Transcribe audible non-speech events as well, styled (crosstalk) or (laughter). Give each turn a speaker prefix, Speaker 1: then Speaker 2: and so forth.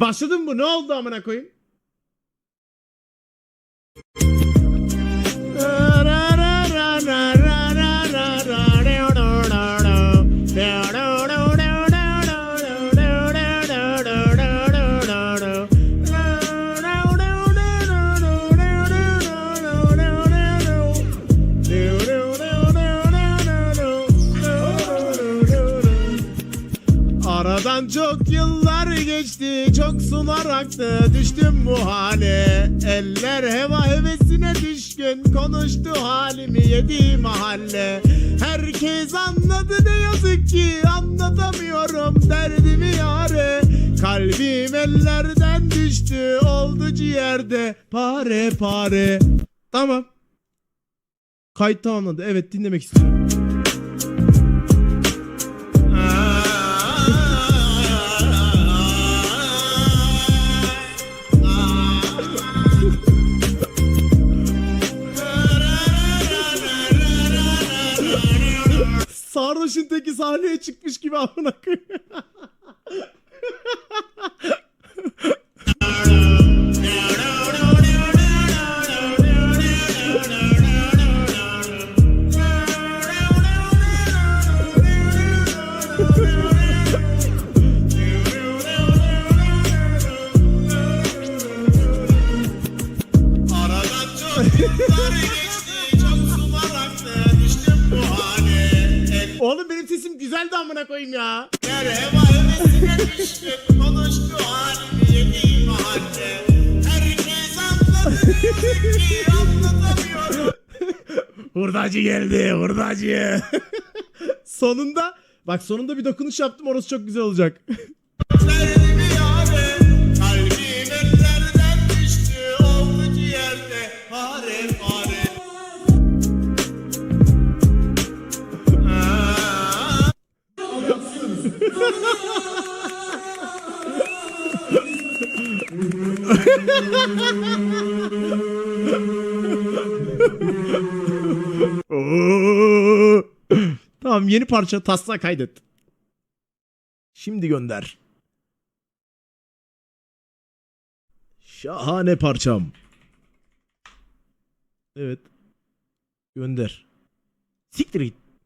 Speaker 1: Başladı mı bu? Ne oldu amına koyayım? Aradan çok yıllar geçti Çok sular aktı Düştüm bu hale. Eller heva hevesine düşkün Konuştu halimi yedi mahalle. Herkes anladı ne yazık ki Anlatamıyorum derdimi yare. Kalbim ellerden düştü Oldu ciğerde Pare pare. Tamam. Kayıt tamamlandı evet dinlemek istiyorum Sarhoş'un teki sahneye çıkmış gibi amına koyayım. (laughs) güzeldi amına koyayım ya. Yer heva hevesine düştüm, konuştu halimi yedi mahalle. Herkes anladı demek ki anlatamıyorum. hurdacı geldi, hurdacı. (laughs) sonunda, bak sonunda bir dokunuş yaptım orası çok güzel olacak. Tamam yeni parça taslağı kaydet. Şimdi gönder. Şahane parçam. Evet. Gönder. Siktir git.